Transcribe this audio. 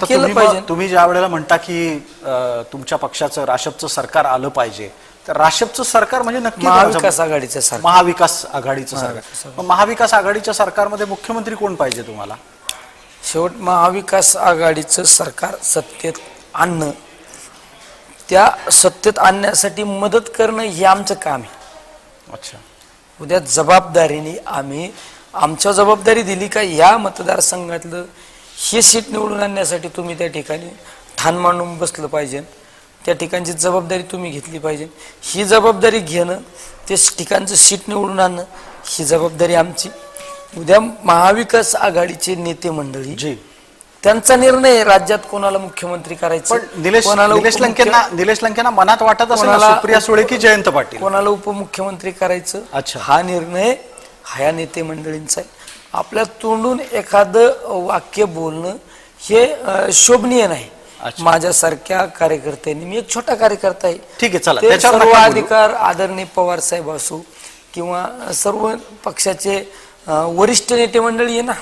तर केलं तुम्ही पाहिजे. मग- तुम्ही ज्या वेळेला म्हणता की अं, तुमच्या पक्षाचं राशपचं सरकार आलं पाहिजे तर राशपचं सरकार म्हणजे नक्की महाविकास कोणाचं? आघाडीचं सरकार. महाविकास आघाडीचं सरकार. मग महाविकास आघाडीच्या सरकारमध्ये मुख्यमंत्री कोण पाहिजे तुम्हाला? शेवट महाविकास आघाडीचं सरकार सत्तेत आणणं त्या सत्तेत आणण्यासाठी मदत करणं हे आमचं काम आहे. अच्छा. उद्या जबाबदारीने आम्ही आमच्या जबाबदारी दिली का या मतदारसंघातलं हे सीट निवडून आणण्यासाठी तुम्ही त्या ठिकाणी ठाण मांडून बसलं पाहिजे. त्या ठिकाणची जबाबदारी तुम्ही घेतली पाहिजे. ही जबाबदारी घेणं ते ठिकाणचं सीट निवडून आणणं ही जबाबदारी आमची. उद्या महाविकास आघाडीचे नेते मंडळी जी. त्यांचा निर्णय आहे राज्यात कोणाला मुख्यमंत्री करायचं? निलेश कोणाला निलेश उपमुख्य- लंकेंना निलेश लंकेंना मनात वाटत असेल ना, कोणाला- सुप्रिया सुळे की जयंत पाटील? कोणाला उपमुख्यमंत्री करायचं? अच्छा. हा निर्णय हा या नेते मंडळींचा आहे. आपल्या तोंडून एखादं वाक्य बोलणं हे शोभनीय नाही. माझ्यासारख्या कार्यकर्त्यांनी मी एक छोटा कार्यकर्ता आहे ठीक आहे चला सर्व. अधिकार आदरणीय पवार साहेब असो किंवा सर्व पक्षाचे वरिष्ठ नेते मंडळी आहे ना